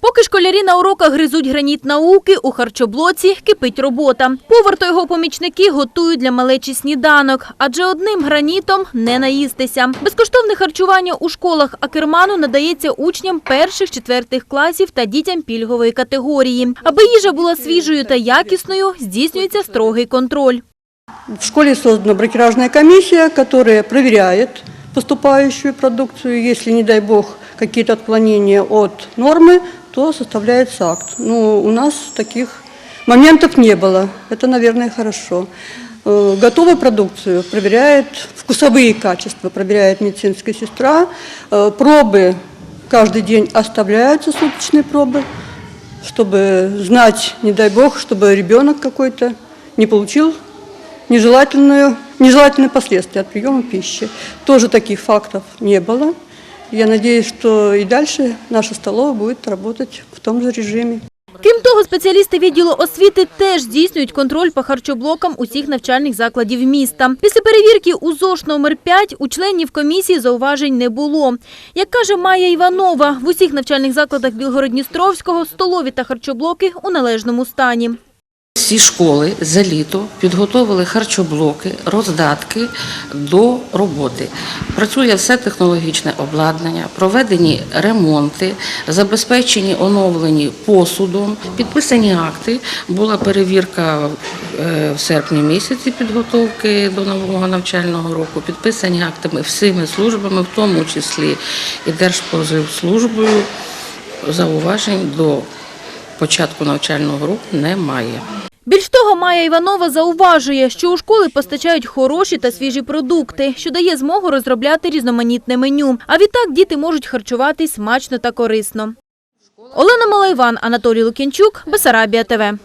Поки школярі на уроках гризуть граніт науки, у харчоблоці кипить робота. Повар та його помічники готують для малечі сніданок, адже одним гранітом не наїстися. Безкоштовне харчування у школах Акерману надається учням перших-четвертих класів та дітям пільгової категорії. Аби їжа була свіжою та якісною, здійснюється строгий контроль. В школе создана бракеражная комиссия, которая проверяет поступающую продукцию. Если, не дай бог, какие-то отклонения от нормы, то составляется акт. Но у нас таких моментов не было. Это, наверное, хорошо. Э, Готовую продукцию проверяет, вкусовые качества проверяет медицинская сестра. Э, Пробы каждый день оставляются, суточные пробы, чтобы знать, не дай бог, чтобы ребенок какой-то не получил нежелательную, нежелательные последствия от приема пищи. Тоже таких фактов не было. Я надеюсь, что и дальше наша столовая будет работать в том же режиме. Крім того, спеціалісти відділу освіти теж здійснюють контроль по харчоблокам усіх навчальних закладів міста. Після перевірки у ЗОШ номер 5 у членів комісії зауважень не було. Як каже Майя Іванова, в усіх навчальних закладах Білгород-Дністровського столові та харчоблоки у належному стані. Всі школи за літо підготовили харчоблоки, роздатки до роботи. Працює все технологічне обладнання, проведені ремонти, забезпечені оновлені посудом, підписані акти. Була перевірка е, в серпні місяці підготовки до нового навчального року. Підписані актами всіми службами, в тому числі і Держпозивслужбою. Зауважень до початку навчального року немає. Більш того, Майя Іванова зауважує, що у школи постачають хороші та свіжі продукти, що дає змогу розробляти різноманітне меню. А відтак діти можуть харчуватись смачно та корисно. Олена Малайван, Анатолій Лукінчук, Бесарабія ТВ.